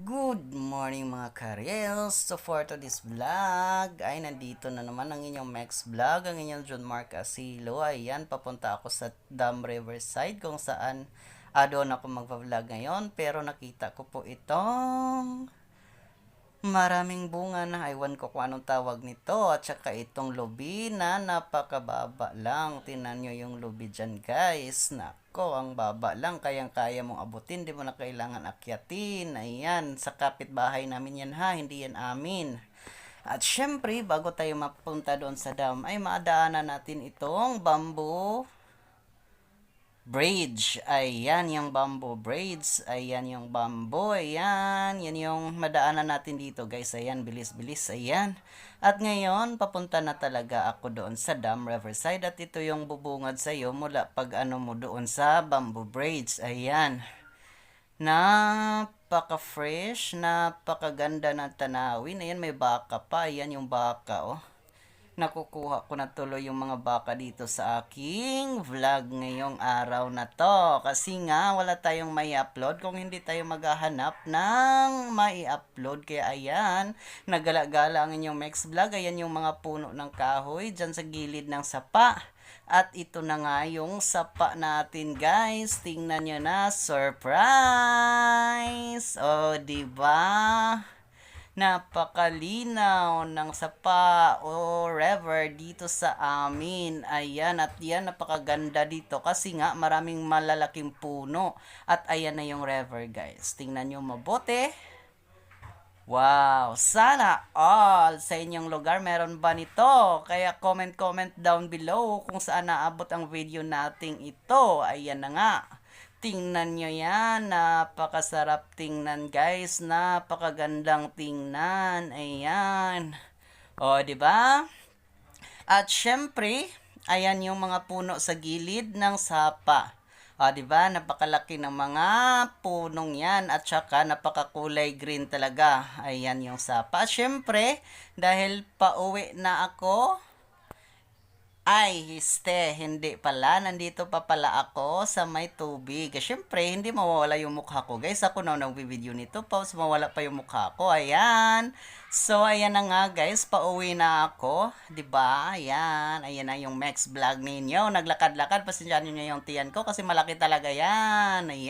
Good morning mga kareels! So for today's vlog, ay nandito na naman ang inyong Max Vlog, ang inyong John Mark Asilo. Ayan, papunta ako sa Dam Riverside kung saan ah, doon ako magpa-vlog ngayon. Pero nakita ko po itong maraming bunga na ewan ko kung anong tawag nito. At saka itong lubi na napakababa lang. Tinan nyo yung lubi dyan guys. Nako, ang baba lang. Kayang-kaya mong abutin. Di mo na kailangan akyatin. Ayan, sa kapitbahay namin yan ha. Hindi yan amin. At syempre, bago tayo mapunta doon sa dam, ay maadaanan natin itong bamboo bridge. Ayan yung bamboo braids. Ayan yung bamboo. Ayan. Yan yung madaanan natin dito guys. Ayan. Bilis-bilis. Ayan. At ngayon, papunta na talaga ako doon sa Dam Riverside. At ito yung bubungad sa iyo mula pag ano mo doon sa bamboo braids. Ayan. Napaka-fresh. Napakaganda ng tanawin. Ayan, may baka pa. Ayan yung baka, oh nakukuha ko na tuloy yung mga baka dito sa aking vlog ngayong araw na to. Kasi nga, wala tayong may upload kung hindi tayo maghahanap ng mai upload Kaya ayan, nagala-gala ang inyong Max Vlog. Ayan yung mga puno ng kahoy dyan sa gilid ng sapa. At ito na nga yung sapa natin guys. Tingnan nyo na, surprise! O, oh, diba? Napakalinaw ng sapa o river dito sa amin. Ayan, at yan, napakaganda dito kasi nga maraming malalaking puno. At ayan na yung river guys. Tingnan nyo mabuti. Wow! Sana all sa inyong lugar meron ba nito? Kaya comment-comment down below kung saan naabot ang video nating ito. Ayan na nga. Tingnan nyo yan. Napakasarap tingnan guys. Napakagandang tingnan. Ayan. O, ba? At syempre, ayan yung mga puno sa gilid ng sapa. O, ba? Napakalaki ng mga punong yan. At saka, napakakulay green talaga. Ayan yung sapa. At syempre, dahil pauwi na ako, ay, histe, hindi pala. Nandito pa pala ako sa may tubig. Siyempre, hindi mawawala yung mukha ko. Guys, ako na nag-video nito. Pause, mawala pa yung mukha ko. Ayan. So, ayan na nga guys. Pauwi na ako. ba diba? Ayan. Ayan na yung Max vlog ninyo. Naglakad-lakad. Pasensyahan nyo yung tiyan ko kasi malaki talaga yan. Ayan.